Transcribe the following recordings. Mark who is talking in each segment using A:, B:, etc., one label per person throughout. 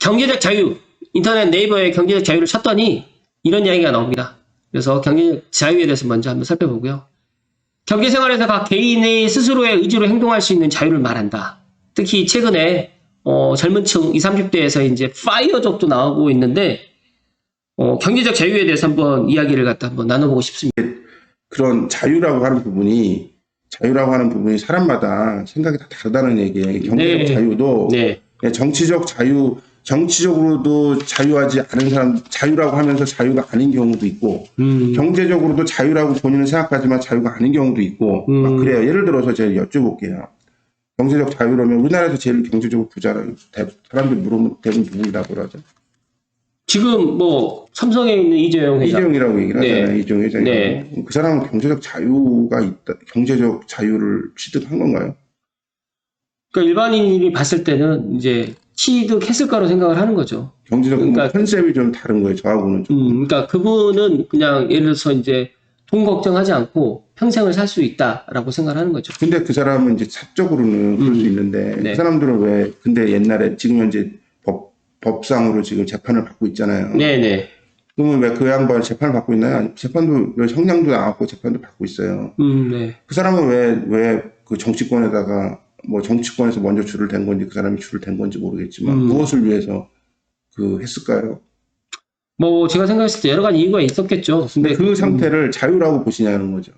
A: 경제적 자유, 인터넷 네이버에 경제적 자유를 쳤더니 이런 이야기가 나옵니다. 그래서 경제적 자유에 대해서 먼저 한번 살펴보고요. 경제 생활에서 각 개인의 스스로의 의지로 행동할 수 있는 자유를 말한다. 특히 최근에 어, 젊은 층 20, 30대에서 이제 파이어족도 나오고 있는데 어, 경제적 자유에 대해서 한번 이야기를 갖다 한번 나눠보고 싶습니다.
B: 그런 자유라고 하는 부분이 자유라고 하는 부분이 사람마다 생각이 다 다르다는 얘기예요. 경제적
A: 네.
B: 자유도
A: 네,
B: 예, 정치적 자유, 정치적으로도 자유하지 않은 사람, 자유라고 하면서 자유가 아닌 경우도 있고,
A: 음,
B: 경제적으로도 자유라고 본인은 생각하지만 자유가 아닌 경우도 있고,
A: 음.
B: 막 그래요. 예를 들어서 제가 여쭤볼게요. 경제적 자유라면 우리나라에서 제일 경제적으로 부자라 대- 사람들 물으면 대부분 누구라고 그러죠?
A: 지금 뭐 삼성에 있는 이재용 회장,
B: 이재용이라고 얘기를
A: 네.
B: 하잖아요. 이재용 회장이.
A: 네.
B: 그 사람은 경제적 자유가 있다, 경제적 자유를 취득한 건가요?
A: 그러니까 일반인이 봤을 때는 이제 취득했을 거라고 생각을 하는 거죠.
B: 경제적
A: 그러니까-
B: 컨셉이 좀 다른 거예요. 저하고는 좀.
A: 음, 그러니까 그분은 그냥 예를 들어서 이제 돈 걱정하지 않고 평생을 살 수 있다라고 생각을 하는 거죠.
B: 근데 그 사람은 이제 사적으로는 그럴 수
A: 음.
B: 있는데
A: 네.
B: 그 사람들은 왜 근데 옛날에 지금 현재 법 법상으로 지금 재판을 받고 있잖아요.
A: 네네.
B: 그러면 왜 그 양반 재판을 받고 있나요? 재판도 왜 형량도 나왔고 재판도 받고 있어요.
A: 음, 네.
B: 그 사람은 왜 왜 그 정치권에다가 뭐 정치권에서 먼저 줄을 댄 건지 그 사람이 줄을 댄 건지 모르겠지만
A: 음.
B: 무엇을 위해서 그 했을까요?
A: 뭐 제가 생각했을 때 여러 가지 이유가 있었겠죠. 근데
B: 근데 그 상태를 자유라고 보시냐는 거죠.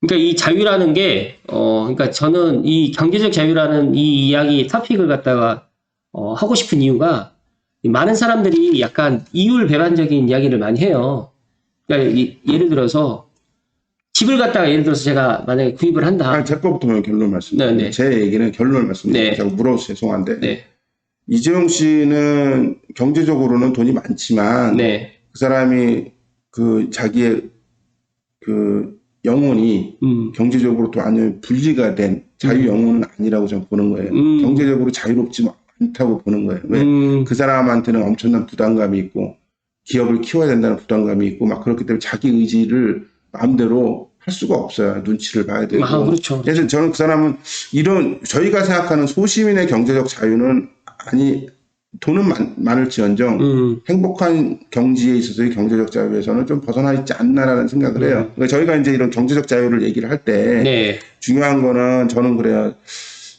A: 그러니까 이 자유라는 게, 어, 그러니까 저는 이 경제적 자유라는 이 이야기 토픽을 갖다가, 어, 하고 싶은 이유가, 이 많은 사람들이 약간 이율 배반적인 이야기를 많이 해요. 그러니까 이- 예를 들어서, 집을 갖다가 예를 들어서 제가 만약에 구입을 한다.
B: 아, 제 거부터 결론 말씀드릴게요.
A: 네, 네.
B: 제 얘기는 결론을 말씀드릴게요.
A: 네.
B: 제가 물어서 죄송한데
A: 네,
B: 이재용 씨는 경제적으로는 돈이 많지만
A: 네,
B: 그 사람이 그 자기의 그 영혼이
A: 음,
B: 경제적으로 또 아니면 분리가 된 자유 영혼은 아니라고 저는 보는 거예요.
A: 음.
B: 경제적으로 자유롭지 않다고 보는 거예요. 왜?
A: 음,
B: 그 사람한테는 엄청난 부담감이 있고 기업을 키워야 된다는 부담감이 있고 막 그렇기 때문에 자기 의지를 마음대로 할 수가 없어요. 눈치를 봐야 되고.
A: 아, 그렇죠.
B: 그래서 저는 그 사람은 이런 저희가 생각하는 소시민의 경제적 자유는 아니 돈은 많, 많을지언정
A: 음,
B: 행복한 경지에 있어서의 경제적 자유에서는 좀 벗어나 있지 않나라는 생각을 해요.
A: 음.
B: 그러니까 저희가 이제 이런 경제적 자유를 얘기를 할때
A: 네,
B: 중요한 거는 저는 그래요.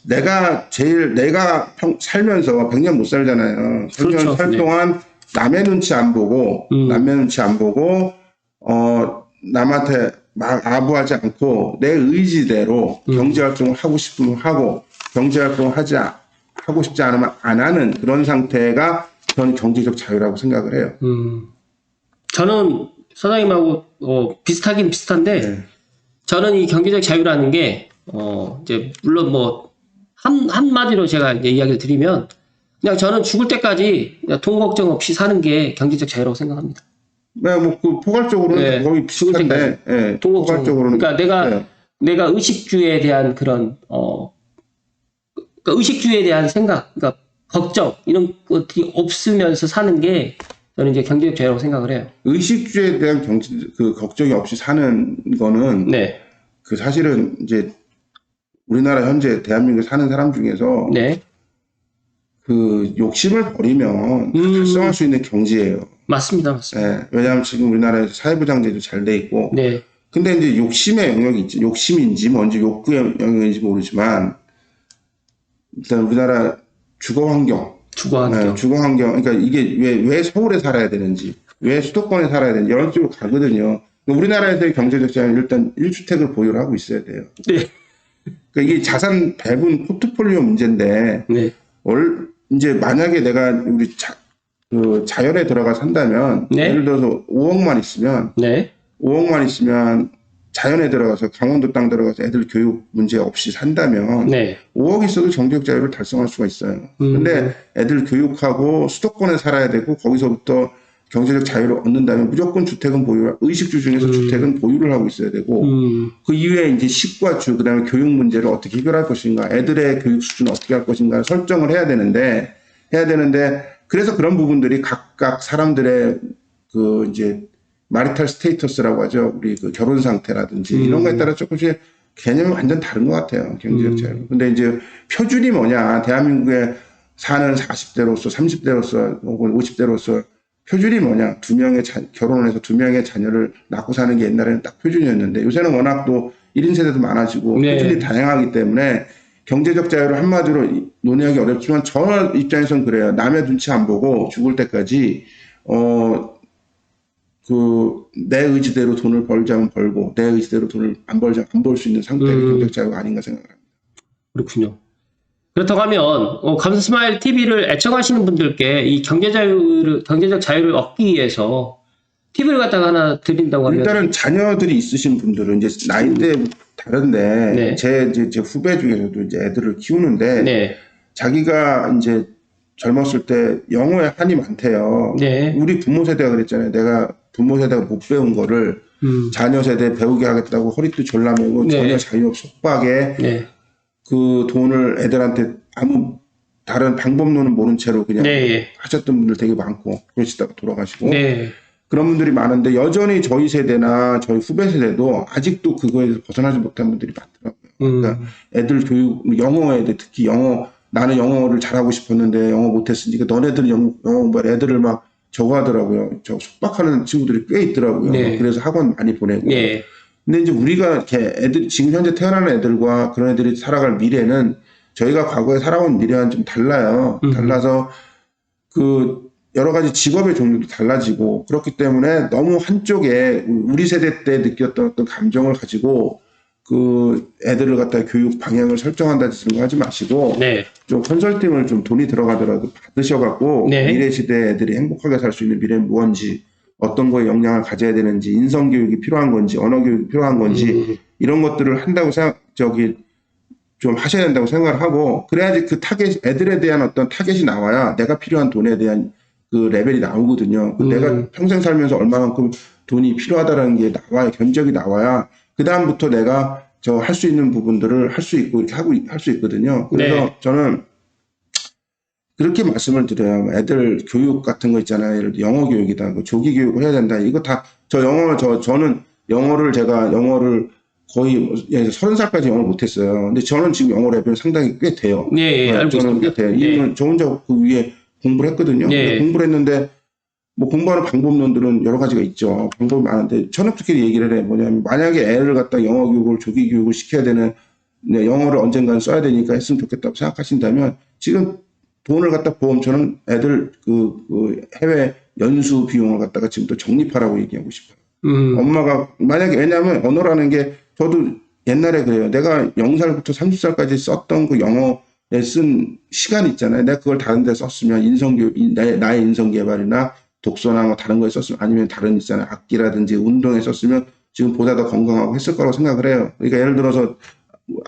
B: 내가 제일 내가 평, 살면서 100년 못 살잖아요. 100년
A: 그렇죠.
B: 살
A: 네.
B: 동안 남의 눈치 안 보고
A: 음.
B: 남의 눈치 안 보고 어 남한테 막 아부하지 않고 내 의지대로
A: 음.
B: 경제 활동을 하고 싶으면 하고 경제 활동을 하지 않- 하고 싶지 않으면 안 하는 그런 상태가 저는 경제적 자유라고 생각을 해요.
A: 음. 저는 사장님하고, 어, 비슷하긴 비슷한데,
B: 네.
A: 저는 이 경제적 자유라는 게, 어, 이제, 물론 뭐, 한, 한마디로 제가 이제 이야기를 드리면, 그냥 저는 죽을 때까지 그냥 돈 걱정 없이 사는 게 경제적 자유라고 생각합니다.
B: 네, 뭐 그 포괄적으로는
A: 네,
B: 거의 비슷한데, 예,
A: 돈 걱정.
B: 포괄적으로는
A: 그러니까 내가,
B: 네.
A: 내가 의식주에 대한 그런, 어, 그러니까 의식주에 대한 생각, 그러니까 걱정, 이런 것들이 없으면서 사는 게 저는 이제 경제적 자유라고 생각을 해요.
B: 의식주에 대한 경제 그 걱정이 없이 사는 거는
A: 네.
B: 그 사실은 이제 우리나라 현재 대한민국 사는 사람 중에서
A: 네.
B: 그 욕심을 버리면 다
A: 음.
B: 달성할 수 있는 경지예요.
A: 맞습니다. 맞습니다.
B: 예, 왜냐하면 지금 우리나라에서 사회보장제도 잘 돼 있고,
A: 네.
B: 근데 이제 욕심의 영역이 있지, 욕심인지 뭔지 욕구의 영역인지 모르지만 일단 우리나라 주거 환경,
A: 주거 환경.
B: 네, 주거 환경, 그러니까 이게 왜, 왜 서울에 살아야 되는지, 왜 수도권에 살아야 되는지, 이런 쪽으로 가거든요. 우리나라에서의 경제적 자유는 일단 1주택을 보유를 하고 있어야 돼요.
A: 네.
B: 그러니까 이게 자산 배분 포트폴리오 문제인데,
A: 네.
B: 월, 이제 만약에 내가 우리 자, 그 자연에 들어가 산다면,
A: 네.
B: 예를 들어서 5억만 있으면,
A: 네.
B: 5억만 있으면 자연에 들어가서 강원도 땅 들어가서 애들 교육 문제 없이 산다면,
A: 네.
B: 5억 있어도 경제적 자유를 달성할 수가 있어요.
A: 음.
B: 근데 애들 교육하고 수도권에 살아야 되고 거기서부터 경제적 자유를 얻는다면 무조건 주택은 보유, 의식주 중에서
A: 음.
B: 주택은 보유를 하고 있어야 되고
A: 음.
B: 그 이후에 이제 식과 주, 그 다음에 교육 문제를 어떻게 해결할 것인가, 애들의 교육 수준을 어떻게 할 것인가 설정을 해야 되는데 해야 되는데 그래서 그런 부분들이 각각 사람들의 그 이제 마리탈 스테이터스라고 하죠. 우리 그 결혼 상태라든지
A: 음.
B: 이런 거에 따라 조금씩 개념이 완전 다른 것 같아요. 경제적
A: 음.
B: 자유. 근데 이제 표준이 뭐냐? 대한민국의 사는 40대로서 30대로서 혹은 50대로서 표준이 뭐냐 두 명의 자, 결혼을 해서 두 명의 자녀를 낳고 사는 게 옛날에는 딱 표준이었는데 요새는 워낙 또 1인 세대도 많아지고
A: 네.
B: 표준이 다양하기 때문에 경제적 자유를 한마디로 이- 논의하기 어렵지만 저 입장에선 그래요 남의 눈치 안 보고 죽을 때까지 어 그 내 의지대로 돈을 벌자면 벌고 내 의지대로 돈을 안 벌자 안 벌 수 있는 상태의
A: 음.
B: 경제적 자유가 아닌가 생각합니다.
A: 그렇군요. 그렇다고 하면 어, 감사 스마일 TV를 애청하시는 분들께 이 경제 자유를 경제적 자유를 얻기 위해서 팁을 갖다가 하나 드린다고 하면
B: 일단은 자녀들이 있으신 분들은 이제 나이대 다른데
A: 네.
B: 제, 이제 제 후배 중에서도 이제 애들을 키우는데
A: 네,
B: 자기가 이제 젊었을 때 영어에 한이 많대요.
A: 네,
B: 우리 부모 세대가 그랬잖아요. 내가 부모 세대가 못 배운 거를
A: 음,
B: 자녀 세대 배우게 하겠다고 허리띠 졸라매고
A: 네.
B: 전혀 자유 없 속박에
A: 네,
B: 그 돈을 애들한테 아무 다른 방법론은 모른 채로 그냥
A: 네,
B: 하셨던 분들 되게 많고 그러시다가 돌아가시고
A: 네,
B: 그런 분들이 많은데 여전히 저희 세대나 저희 후배 세대도 아직도 그거에서 벗어나지 못한 분들이 많더라고요.
A: 음,
B: 그러니까 애들 교육 영어 애들 특히 영어 나는 영어를 잘하고 싶었는데 영어 못했으니까 너네들은 영어, 영어 공부해 애들을 막 저거 하더라고요. 저 속박하는 친구들이 꽤 있더라고요.
A: 네.
B: 그래서 학원 많이 보내고.
A: 네,
B: 근데 이제 우리가 이렇게 애들 지금 현재 태어나는 애들과 그런 애들이 살아갈 미래는 저희가 과거에 살아온 미래와는 좀 달라요.
A: 음.
B: 달라서 그 여러 가지 직업의 종류도 달라지고 그렇기 때문에 너무 한쪽에 우리 세대 때 느꼈던 어떤 감정을 가지고 그 애들을 갖다 교육 방향을 설정한다든지 그런 거 하지 마시고
A: 네,
B: 좀 컨설팅을 좀 돈이 들어가더라도 받으셔갖고
A: 네.
B: 미래 시대 애들이 행복하게 살 수 있는 미래는 무언지 어떤 거에 영향을 가져야 되는지 인성 교육이 필요한 건지 언어 교육이 필요한 건지
A: 음,
B: 이런 것들을 한다고 생각 저기 좀 하셔야 된다고 생각을 하고 그래야지 그 타겟 애들에 대한 어떤 타겟이 나와야 내가 필요한 돈에 대한 그 레벨이 나오거든요. 그
A: 음.
B: 내가 평생 살면서 얼마만큼 돈이 필요하다라는 게 나와야 견적이 나와야 그 다음부터 내가 저 할 수 있는 부분들을 할 수 있고 이렇게 하고 할 수 있거든요. 그래서
A: 네.
B: 저는 그렇게 말씀을 드려요. 애들 교육 같은 거 있잖아요. 예를 들어 영어 교육이다. 그 조기 교육을 해야 된다. 이거 다 저 영어 저 저는 영어를 제가 영어를 거의 뭐, 예, 서른 살까지 영어를 못했어요. 근데 저는 지금 영어 레벨 상당히 꽤 돼요.
A: 네, 예, 알고
B: 저는
A: 있습니다.
B: 꽤 돼요.
A: 네.
B: 이유는 저 혼자 그 위에 공부를 했거든요.
A: 네.
B: 근데 공부를 했는데 뭐 공부하는 방법론들은 여러 가지가 있죠. 방법이 많은데 저는 그렇게 얘기를 해. 뭐냐면 만약에 애를 갖다 영어 교육을 조기 교육을 시켜야 되는 네, 영어를 언젠간 써야 되니까 했으면 좋겠다고 생각하신다면 지금 돈을 갖다 보험처럼 애들 그, 그 해외 연수 비용을 갖다가 지금 또 적립하라고 얘기하고 싶어요.
A: 음,
B: 엄마가 만약에 왜냐하면 언어라는 게 저도 옛날에 그래요. 내가 0살부터 30살까지 썼던 그 영어에 쓴 시간 있잖아요. 내가 그걸 다른 데 썼으면 인성교 나의, 나의 인성 개발이나 독서나 뭐 다른 거에 썼으면 아니면 다른 있잖아요. 악기라든지 운동에 썼으면 지금 보다 더 건강하고 했을 거라고 생각을 해요. 그러니까 예를 들어서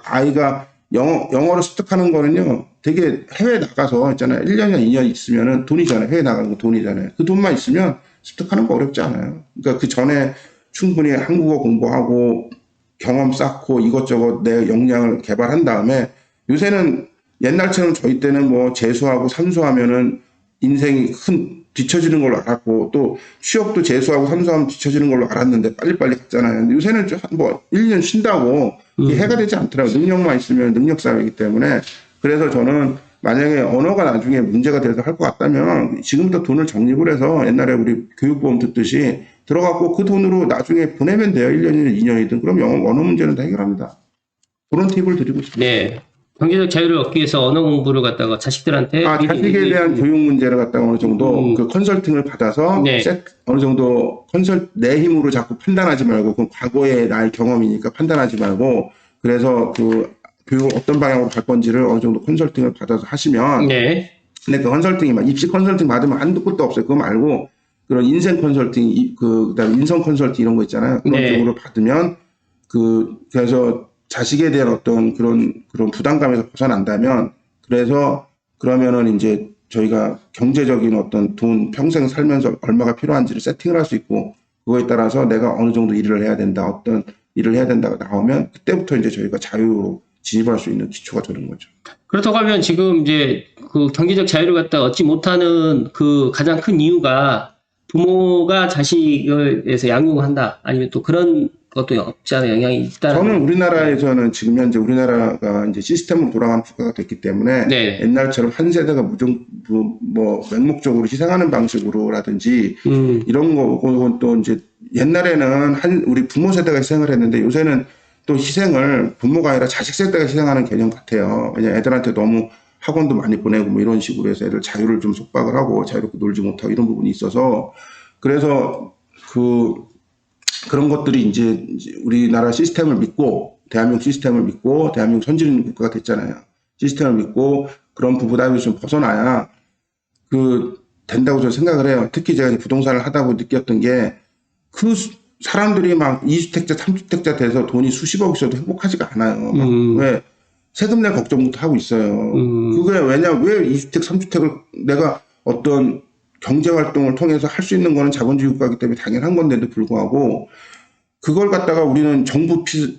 B: 아이가 영어, 영어를 습득하는 거는요, 되게 해외 나가서 있잖아요. 1년이나 2년 있으면은 돈이잖아요. 해외 나가는 거 돈이잖아요. 그 돈만 있으면 습득하는 거 어렵지 않아요. 그러니까 그 전에 충분히 한국어 공부하고 경험 쌓고 이것저것 내 역량을 개발한 다음에 요새는 옛날처럼 저희 때는 뭐 재수하고 삼수하면은 인생이 큰 뒤처지는 걸로 알았고 또 취업도 재수하고 삼수하면 뒤처지는 걸로 알았는데 빨리빨리 갔잖아요. 근데 요새는 좀 한뭐 1년 쉰다고 이게 해가 되지 않더라고요. 능력만 있으면 능력 사회이기 때문에 그래서 저는 만약에 언어가 나중에 문제가 돼서 할 것 같다면 지금부터 돈을 적립을 해서 옛날에 우리 교육보험 듣듯이 들어가고 그 돈으로 나중에 보내면 돼요. 1년이든 2년이든. 그럼 영어 언어 문제는 다 해결합니다. 그런 팁을 드리고 싶습니다.
A: 네. 경제적 자유를 얻기 위해서 언어 공부를 갖다가 자식들한테
B: 아, 자식에 대한 교육 문제를 갖다가 어느 정도
A: 음.
B: 그 컨설팅을 받아서
A: 네.
B: 셋- 어느 정도 컨설 내 힘으로 자꾸 판단하지 말고 그 과거의 나의 경험이니까 판단하지 말고 그래서 그 교육 어떤 방향으로 갈 건지를 어느 정도 컨설팅을 받아서 하시면
A: 네,
B: 근데 그 컨설팅이 막 입시 컨설팅 받으면 한도 끝도 없어요. 그거 말고 그런 인생 컨설팅, 이- 그 그다음에 인성 컨설팅 이런 거 있잖아요. 그런
A: 네.
B: 쪽으로 받으면 그 그래서 자식에 대한 어떤 그런 그런 부담감에서 벗어난다면 그래서 그러면은 이제 저희가 경제적인 어떤 돈 평생 살면서 얼마가 필요한지를 세팅을 할 수 있고 그거에 따라서 내가 어느 정도 일을 해야 된다 어떤 일을 해야 된다가 나오면 그때부터 이제 저희가 자유로 진입할 수 있는 기초가 되는 거죠.
A: 그렇다고 하면 지금 이제 그 경제적 자유를 갖다 얻지 못하는 그 가장 큰 이유가 부모가 자식을 위해서 양육을 한다. 아니면 또 그런 것도 없지 않은 영향이 있다는.
B: 저는 우리나라에서는 지금 현재 우리나라가 이제 시스템으로 돌아가는 국가가 됐기 때문에
A: 네.
B: 옛날처럼 한 세대가 무정 뭐, 뭐 맹목적으로 희생하는 방식으로라든지
A: 음,
B: 이런 거고 또 이제 옛날에는 한 우리 부모 세대가 희생을 했는데 요새는 또 희생을 부모가 아니라 자식 세대가 희생하는 개념 같아요. 왜냐 애들한테 너무 학원도 많이 보내고 뭐 이런 식으로 해서 애들 자유를 좀 속박을 하고 자유롭게 놀지 못하고 이런 부분이 있어서 그래서 그 그런 것들이 이제 우리나라 시스템을 믿고 대한민국 시스템을 믿고 대한민국 선진 국가가 됐잖아요. 시스템을 믿고 그런 부부담이 좀 벗어나야 그 된다고 저는 생각을 해요. 특히 제가 부동산을 하다 보고 느꼈던 게 그 사람들이 막 2주택자, 3주택자 돼서 돈이 수십억 있어도 행복하지가 않아요. 막
A: 음.
B: 왜 세금 낼 걱정부터 하고 있어요.
A: 음.
B: 그게 왜냐 왜 2주택, 3주택을 내가 어떤 경제 활동을 통해서 할 수 있는 거는 자본주의 국가이기 때문에 당연한 건데도 불구하고 그걸 갖다가 우리는 정부 피,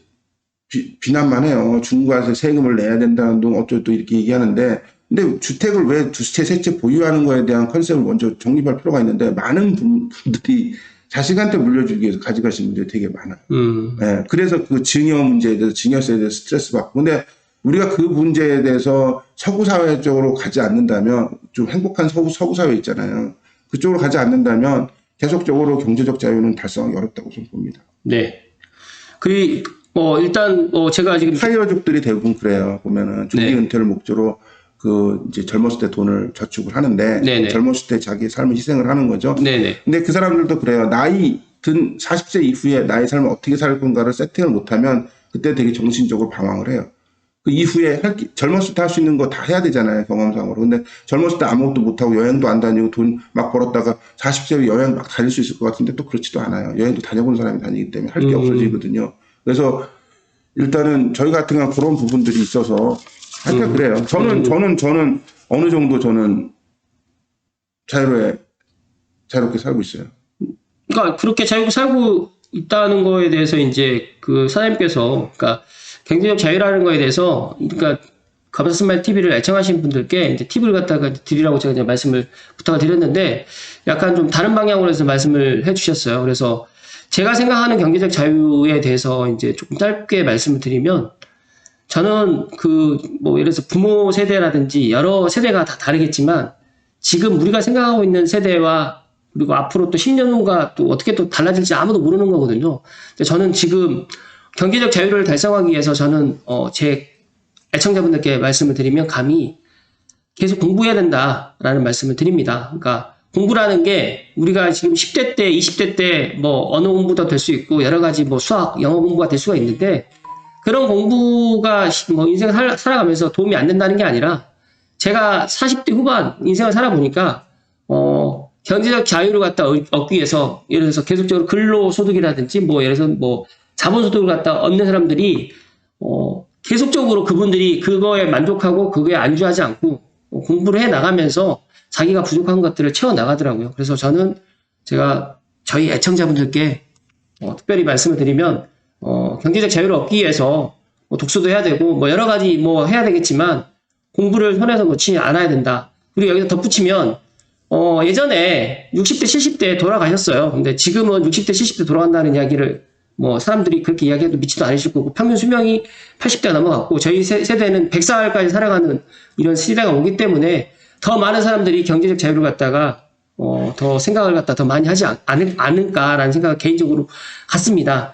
B: 비, 난만 해요. 중과세 세금을 내야 된다는 둥 어쩌고 이렇게 얘기하는데 근데 주택을 왜 두채 세채 보유하는 거에 대한 컨셉을 먼저 정립할 필요가 있는데 많은 분- 분들이 자식한테 물려주기 위해서 가져가시는 분들이 되게 많아요.
A: 음,
B: 예, 그래서 그 증여 문제에 대해서 증여세에 대해서 스트레스 받고. 근데 우리가 그 문제에 대해서 서구 사회 쪽으로 가지 않는다면 좀 행복한 서구, 서구 사회 있잖아요. 그쪽으로 가지 않는다면 계속적으로 경제적 자유는 달성하기 어렵다고 저는 봅니다.
A: 네. 그, 어, 일단, 어, 제가 지금,
B: 타이어족들이 대부분 그래요. 보면은 중기
A: 네.
B: 은퇴를 목적으로 그 이제 젊었을 때 돈을 저축을 하는데
A: 네네.
B: 젊었을 때 자기 삶을 희생을 하는 거죠.
A: 네네.
B: 근데 그 사람들도 그래요. 나이 든 40세 이후에 나의 삶을 어떻게 살 건가를 세팅을 못하면 그때 되게 정신적으로 방황을 해요. 그 이후에 할 게- 젊었을 때 할 수 있는 거 다 해야 되잖아요. 경험상으로. 근데 젊었을 때 아무것도 못하고 여행도 안 다니고 돈 막 벌었다가 40세 여행 막 다닐 수 있을 것 같은데 또 그렇지도 않아요. 여행도 다녀본 사람이 다니기 때문에 할게
A: 음.
B: 없어지거든요. 그래서 일단은 저희 같은 경우는 그런 부분들이 있어서 하여튼 그래요. 저는, 저는, 저는 어느 정도 저는 자유로에, 자유롭게 살고 있어요.
A: 그러니까 그렇게 자유롭게 살고 있다는 거에 대해서 이제 그 사장님께서 그러니까 경제적 자유라는 거에 대해서 그러니까 가바스말 TV를 애청하신 분들께 이제 팁을 갖다가 드리라고 제가 이제 말씀을 부탁을 드렸는데 약간 좀 다른 방향으로 해서 말씀을 해주셨어요. 그래서 제가 생각하는 경제적 자유에 대해서 이제 조금 짧게 말씀을 드리면 저는 그 뭐 예를 들어서 부모 세대라든지 여러 세대가 다 다르겠지만 지금 우리가 생각하고 있는 세대와 그리고 앞으로 또 10년 후가 또 어떻게 또 달라질지 아무도 모르는 거거든요. 근데 저는 지금 경제적 자유를 달성하기 위해서 저는 어, 제 애청자분들께 말씀을 드리면 감히 계속 공부해야 된다라는 말씀을 드립니다. 그러니까 공부라는 게 우리가 지금 10대 때, 20대 때 뭐 언어 공부도 될 수 있고 여러 가지 뭐 수학, 영어 공부가 될 수가 있는데 그런 공부가 시- 뭐 인생을 살, 살아가면서 도움이 안 된다는 게 아니라 제가 40대 후반 인생을 살아보니까 어 경제적 자유를 갖다 얻- 얻기 위해서 예를 들어서 계속적으로 근로 소득이라든지 뭐 예를 들어서 뭐 자본소득을 갖다 얻는 사람들이 어 계속적으로 그분들이 그거에 만족하고 그거에 안주하지 않고 어, 공부를 해 나가면서 자기가 부족한 것들을 채워 나가더라고요. 그래서 저는 제가 저희 애청자분들께 어, 특별히 말씀을 드리면 어, 경제적 자유를 얻기 위해서 뭐 독서도 해야 되고 뭐 여러 가지 뭐 해야 되겠지만 공부를 손에서 놓지 않아야 된다. 그리고 여기서 덧붙이면 어, 예전에 60대, 70대 돌아가셨어요. 근데 지금은 60대, 70대 돌아간다는 이야기를 뭐 사람들이 그렇게 이야기해도 믿지도 않으실 거고 평균 수명이 80대가 넘어갔고 저희 세, 세대는 100살까지 살아가는 이런 시대가 오기 때문에 더 많은 사람들이 경제적 자유를 갖다가 어, 더 생각을 갖다 더 많이 하지 않, 않을, 않을까라는 생각을 개인적으로 갖습니다.